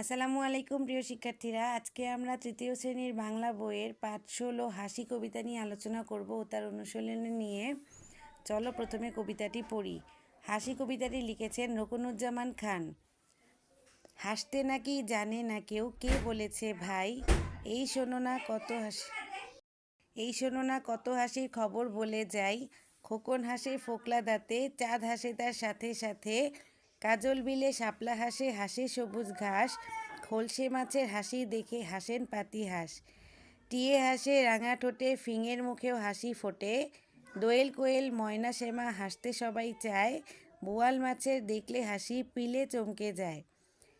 আসসালামু আলাইকুম, প্রিয় শিক্ষার্থীরা। আজকে আমরা তৃতীয় শ্রেণির বাংলা বইয়ের পাঠ ষোলো, হাসি কবিতা নিয়ে আলোচনা করব ও তার অনুশীলনী নিয়ে। চলো প্রথমে কবিতাটি পড়ি। হাসি কবিতাটি লিখেছেন রকুনুজ্জামান খান। হাসতে নাকি জানে না কেউ, কে বলেছে ভাই, এই শোনো না কত হাসি, এই শোনো না কত হাসির খবর বলে যাই। খোকন হাসে ফোকলা দাঁতে, চাঁদ হাসে তার সাথে সাথে কাজল বিলে শাপলা হাসে হাসে সবুজ ঘাস, খোলসে মাছের হাসি দেখে হাসেন পাতি হাঁস। টিয়ে হাসে রাঙা ঠোঁটে, ফিঙের মুখেও হাসি ফোটে। দোয়েল কোয়েল, ময়না শ্যামা হাসতে সবাই চায়। বোয়াল মাছের দেখলে হাসি পিলে চমকে যায়।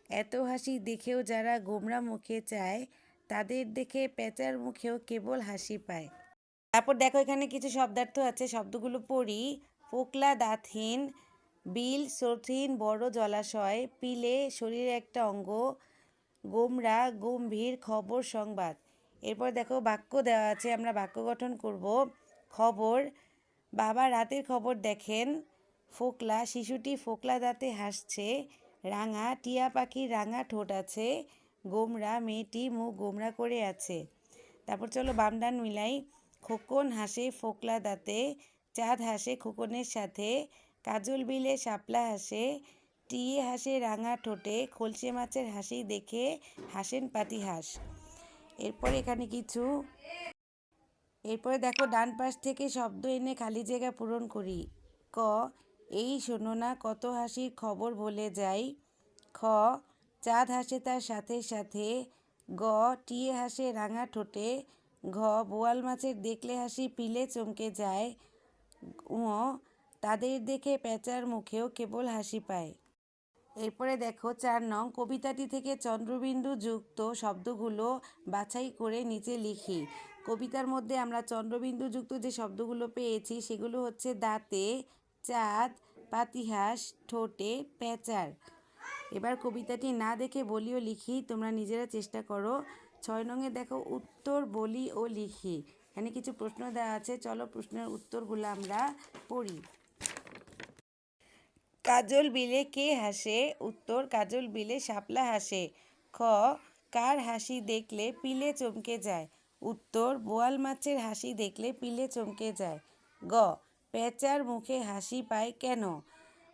এত হাসি দেখেও যারা গোমরা মুখে চায়, তাদের দেখে পেঁচার মুখেও কেবল হাসি পায়। তারপর দেখো এখানে কিছু শব্দার্থ আছে, শব্দগুলো পড়ি। ফোকলা দাঁতহীন বিল স্রোতহীন বড় জলাশয়, পিলে, শরীরের একটা অঙ্গ, গোমরা, গম্ভীর খবর সংবাদ। এরপর দেখো বাক্য দেওয়া আছে, আমরা বাক্য গঠন করব। খবর, বাবা রাতের খবর দেখেন, ফোকলা, শিশুটি ফোকলা দাঁতে হাসছে, রাঙা, টিয়া পাখির রাঙা ঠোঁট আছে, গোমরা, মেয়েটি মুখ গোমরা করে আছে। তারপর চলো বাম ডান মিলাই, খোকন হাসে ফোকলা দাঁতে চাঁদ হাসে খোকনের সাথে কাজল বিলে শাপলা হাসে, টিয়ে হাসে রাঙা ঠোঁটে, খলসে মাছের হাসি দেখে হাসেন পাতি হাঁস। এরপর এখানে কিছু। এরপরে দেখো, ডান পাশ থেকে শব্দ এনে খালি জায়গা পূরণ করি। ক, এই শোনো না কত হাসির খবর বলে যাই। খ, চাঁদ হাসে তার সাথে সাথে। গ, টিয়ে হাসে রাঙা ঠোঁটে। ঘ, বোয়াল মাছের দেখলে হাসি পিলে চমকে যায়। উ তাদের দেখে পেঁচার মুখেও কেবল হাসি পায়। এরপরে দেখো চার নং কবিতাটি থেকে চন্দ্রবিন্দু যুক্ত শব্দগুলো বাছাই করে নিচে লিখি। কবিতার মধ্যে আমরা চন্দ্রবিন্দু যুক্ত যে শব্দগুলো পেয়েছি, সেগুলো হচ্ছে দাঁতে, চাঁদ, পাতিহাস, ঠোঁটে, পেঁচার। এবার কবিতাটি না দেখে বলিও লিখি, তোমরা নিজেরা চেষ্টা করো। ছয় নঙে দেখো উত্তর বলি ও লিখি। এখানে কিছু প্রশ্ন দেওয়া আছে, চলো প্রশ্নের উত্তরগুলো আমরা পড়ি। কাজল বিলে কে হাসে? উত্তর, কাজল বিলে শাপলা হাসে। খ, কার হাসি দেখলে পিলে চমকে যায়? উত্তর, বোয়াল মাছের হাসি দেখলে পিলে চমকে যায়। গ, পেঁচার মুখে হাসি পায় কেন?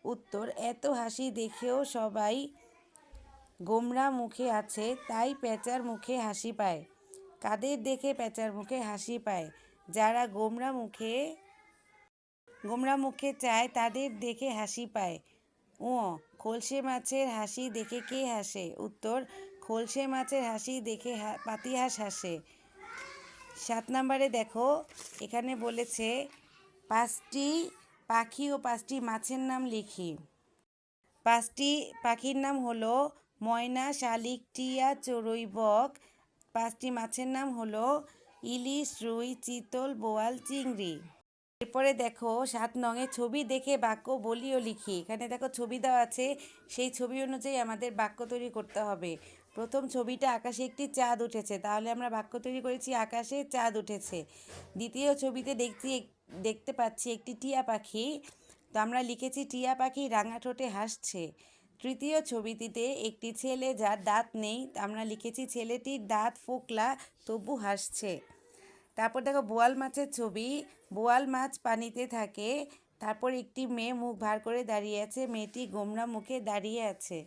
উত্তর, এত হাসি দেখেও সবাই গোমরা মুখে আছে, তাই পেঁচার মুখে হাসি পায়। কাদের দেখে পেঁচার মুখে হাসি পায়? যারা গোমরা মুখে গোমরা মুখে চায়, তাদের দেখে হাসি পায়। ও খোলসে মাছের হাসি দেখে কে হাসে? উত্তর, খোলসে মাছের হাসি দেখে পাতি হাঁস হাসে। সাত নম্বরে দেখো, এখানে বলেছে, পাঁচটি পাখি ও পাঁচটি মাছের নাম লিখি। পাঁচটি পাখির নাম হলো ময়না, শালিক, টিয়া, চড়ুই, বক। পাঁচটি মাছের নাম হলো ইলিশ, রুই, চিতল, বোয়াল, চিংড়ি। এরপরে দেখো সাত নঙে ছবি দেখে বাক্য বলিও লিখি। এখানে দেখো ছবি দেওয়া আছে, সেই ছবি অনুযায়ী আমাদের বাক্য তৈরি করতে হবে। প্রথম ছবিটা আকাশে একটি চাঁদ উঠেছে, তাহলে আমরা বাক্য তৈরি করেছি আকাশে চাঁদ উঠেছে। দ্বিতীয় ছবিতে দেখছি দেখতে পাচ্ছি একটি টিয়া পাখি, তো আমরা লিখেছি টিয়া পাখি রাঙা ঠোঁটে হাসছে। তৃতীয় ছবিটিতে একটি ছেলে যার দাঁত নেই আমরা লিখেছি ছেলেটির দাঁত ফোকলা, তবু হাসছে। তারপর দেখো বোয়াল মাছের ছবি। বোয়াল মাছ পানিতে থাকে। তারপর একটি মেয়ে মুখ ভার করে দাঁড়িয়ে আছে। মেয়েটি গোমরা মুখে দাঁড়িয়ে আছে।